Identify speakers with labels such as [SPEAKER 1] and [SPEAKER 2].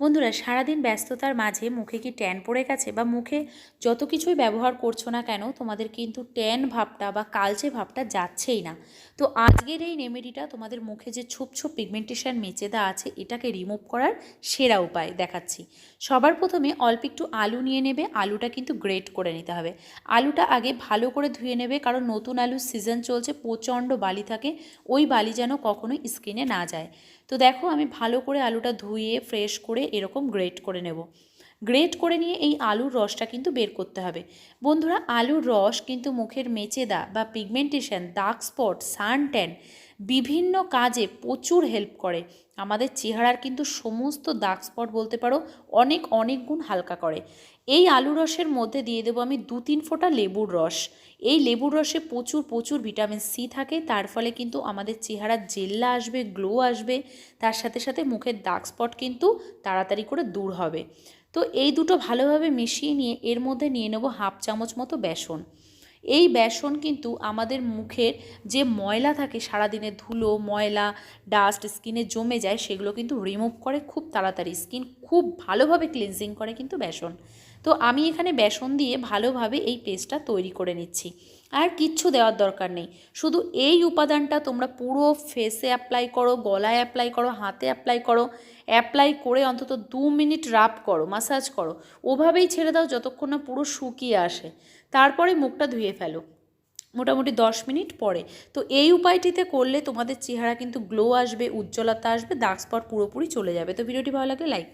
[SPEAKER 1] বন্ধুরা, সারাদিন ব্যস্ততার মাঝে মুখে কি ট্যান পড়ে গেছে বা মুখে যত কিছুই ব্যবহার করছ না কেন, তোমাদের কিন্তু ট্যান ভাবটা বা কালচে ভাবটা যাচ্ছেই না। তো আজকের এই রেমেডিটা তোমাদের মুখে যে ছোপ ছোপ পিগমেন্টেশন মেচেদা আছে, এটাকে রিমুভ করার সেরা উপায় দেখাচ্ছি। সবার প্রথমে অল্প একটু আলু নিয়ে নেবে, আলুটা কিন্তু গ্রেট করে নিতে হবে। আলুটা আগে ভালো করে ধুয়ে নেবে, কারণ নতুন আলুর সিজন চলছে, প্রচণ্ড বালি থাকে, ওই বালি যেন কখনোই স্কিনে না যায়। তো দেখো, আমি ভালো করে আলুটা ধুয়ে ফ্রেশ করে এরকম গ্রেট করে নেব। গ্রেট করে নিয়ে এই আলুর রসটা কিন্তু বের করতে হবে। বন্ধুরা, আলুর রস কিন্তু মুখের মেচেদা বা pigmentation dark spot sun tan বিভিন্ন কাজে প্রচুর হেল্প করে। আমাদের চেহারার কিন্তু সমস্ত দাগ স্পট বলতে পারো, অনেক অনেক গুণ হালকা করে। এই আলু রসের মধ্যে দিয়ে দেবো আমি দু তিন ফোঁটা লেবুর রস। এই লেবুর রসে প্রচুর প্রচুর ভিটামিন সি থাকে, তার ফলে কিন্তু আমাদের চেহারার জেল্লা আসবে গ্লো আসবে, তার সাথে সাথে মুখের দাগ স্পট কিন্তু তাড়াতাড়ি করে দূর হবে। তো এই দুটো ভালোভাবে মিশিয়ে নিয়ে এর মধ্যে নিয়ে নেব হাফ চামচ মতো বেসন। এই বেসন কিন্তু আমাদের মুখের যে ময়লা থাকে, সারাদিনে ধুলো, ময়লা ডাস্ট স্কিনে জমে যায়, সেগুলো কিন্তু রিমুভ করে খুব তাড়াতাড়ি। স্কিন খুব ভালোভাবে ক্লিনজিং করে কিন্তু বেসন। তো আমি এখানে বেসন দিয়ে ভালোভাবে এই পেস্টটা তৈরি করে নিচ্ছি। আর কিচ্ছু দেওয়ার দরকার নেই। শুধু এই উপাদানটা তোমরা পুরো ফেসে অ্যাপ্লাই করো, গলায় অ্যাপ্লাই করো, হাতে অ্যাপ্লাই করো অ্যাপ্লাই করে অন্তত দু মিনিট রাব করো মাসাজ করো। ওভাবেই ছেড়ে দাও যতক্ষণ না পুরো শুকিয়ে আসে। তারপরে মুখটা ধুয়ে ফেলো। মোটামুটি দশ মিনিট পরে। তো এই উপায়টিতে করলে তোমাদের চেহারা কিন্তু গ্লো আসবে, উজ্জ্বলতা আসবে দাগ স্পট পুরোপুরি চলে যাবে। তো ভিডিওটি ভালো লাগলে লাইক